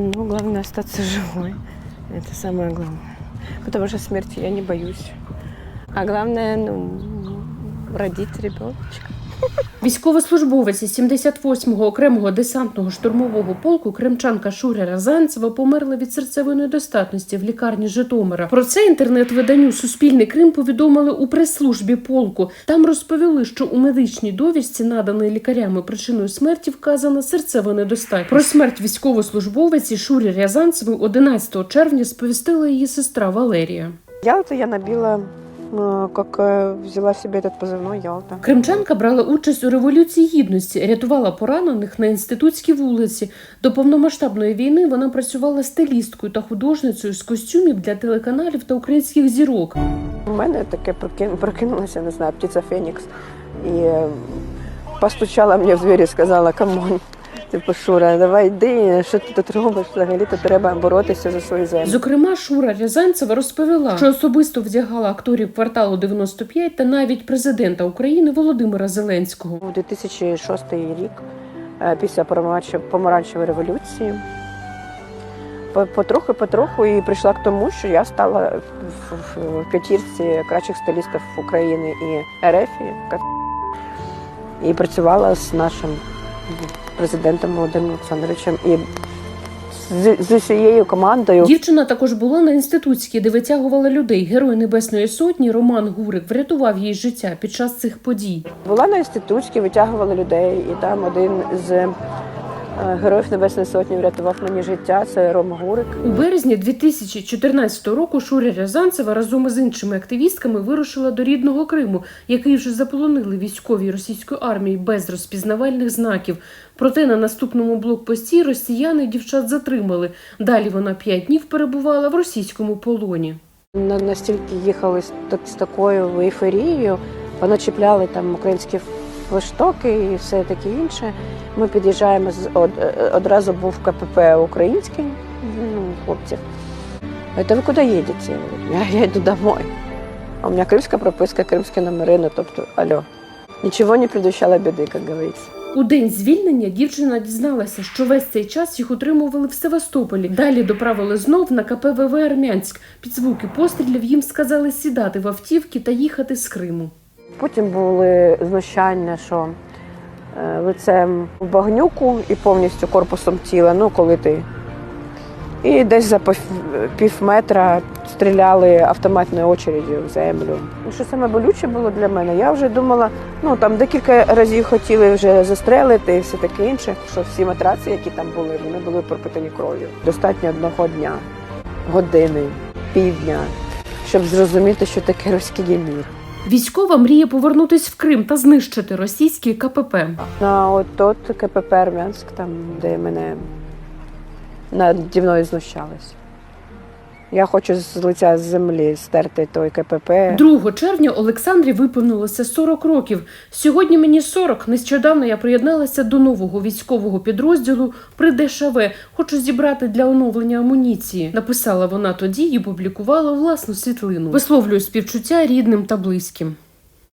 Ну, главное остаться живой. Это самое главное. Потому что смерти я не боюсь. А главное, ну, родить ребеночка. Військовослужбовець із 78-го окремого десантного штурмового полку кримчанка Шуря Разанцева померла від серцевої недостатності в лікарні Житомира. Про це інтернет-виданню Суспільний Крим повідомили у прес-службі полку. Там розповіли, що у медичній довідці, наданої лікарями причиною смерті, вказана серцева недостатність. Про смерть військовослужбовиці Шурі Рязанцевої 11 червня сповістила її сестра Валерія. Я набила, э, как э, взяла себе этот позывной Ялта. Кримчанка брала участь у революції гідності, рятувала поранених на інститутській вулиці. До повномасштабної війни вона працювала стилісткою та художницею з костюмів для телеканалів та українських зірок. У мене таке прокин- прокинулася, не знаю, птиця Фенікс. І е, постучала мені в двері і сказала, камон, типу, Шура, давай йди, що ти тут робиш? Взагалі-то треба боротися за свою землю. Зокрема, Шура Рязанцева розповіла, що особисто вдягала акторів кварталу 95 та навіть президента України Володимира Зеленського. У 2006 рік, е, після помаранчев- помаранчевої революції, по- потроху-потроху і прийшла к тому, що я стала в, в, в п'ятірці кращих стилістів України і РФ, і працювала з нашим президентом Володимиром Олександровичем і з, з усією командою. Дівчина також була на інститутській, де витягувала людей. Герой Небесної Сотні Роман Гурик врятував їй життя під час цих подій. Була на інститутській, витягували людей, і там один з героїв Небесної Сотні врятував мені життя. Це Рома Гурик. У березні 2014 року Шуря Рязанцева разом із іншими активістками вирушила до рідного Криму, який вже заполонили військові російської армії без розпізнавальних знаків. Проте на наступному блокпості росіяни дівчат затримали. Далі вона п'ять днів перебувала в російському полоні. На- Настільки їхали з, так- з такою ейфорією, поначіпляли там українські флештоки і все таке інше. Ми під'їжджаємо з од, одразу був КПП український ну, хлопців. Это ви куди їдете? Я, я йду домой. А у мене кримська прописка, кримські номери, ну тобто, алло. Нічого не предвещало біди, як говориться. У день звільнення дівчина дізналася, що весь цей час їх утримували в Севастополі. Далі доправили знов на КПВВ Армянськ. Під звуки пострілів їм сказали сідати в автівки та їхати з Криму. Потім були знущання, що е, лицем в багнюку і повністю корпусом тіла, ну коли ти. І десь за пів метра стріляли автоматною очередю в землю. Ну, Що саме болюче було для мене, я вже думала, ну там декілька разів хотіли вже застрелити і все таке інше, що всі матраці, які там були, вони були пропитані кров'ю. Достатньо одного дня, години, півдня, щоб зрозуміти, що таке руський мір. Військова мріє повернутись в Крим та знищити російські КПП. На от тот КПП Армянськ, там, де мене наді мною знущались. Я хочу з лиця землі стерти той КПП. 2 червня Олександрі виповнилося 40 років. Сьогодні мені 40. Нещодавно я приєдналася до нового військового підрозділу при ДШВ. Хочу зібрати для оновлення амуніції. Написала вона тоді і публікувала власну світлину. Висловлюю співчуття рідним та близьким.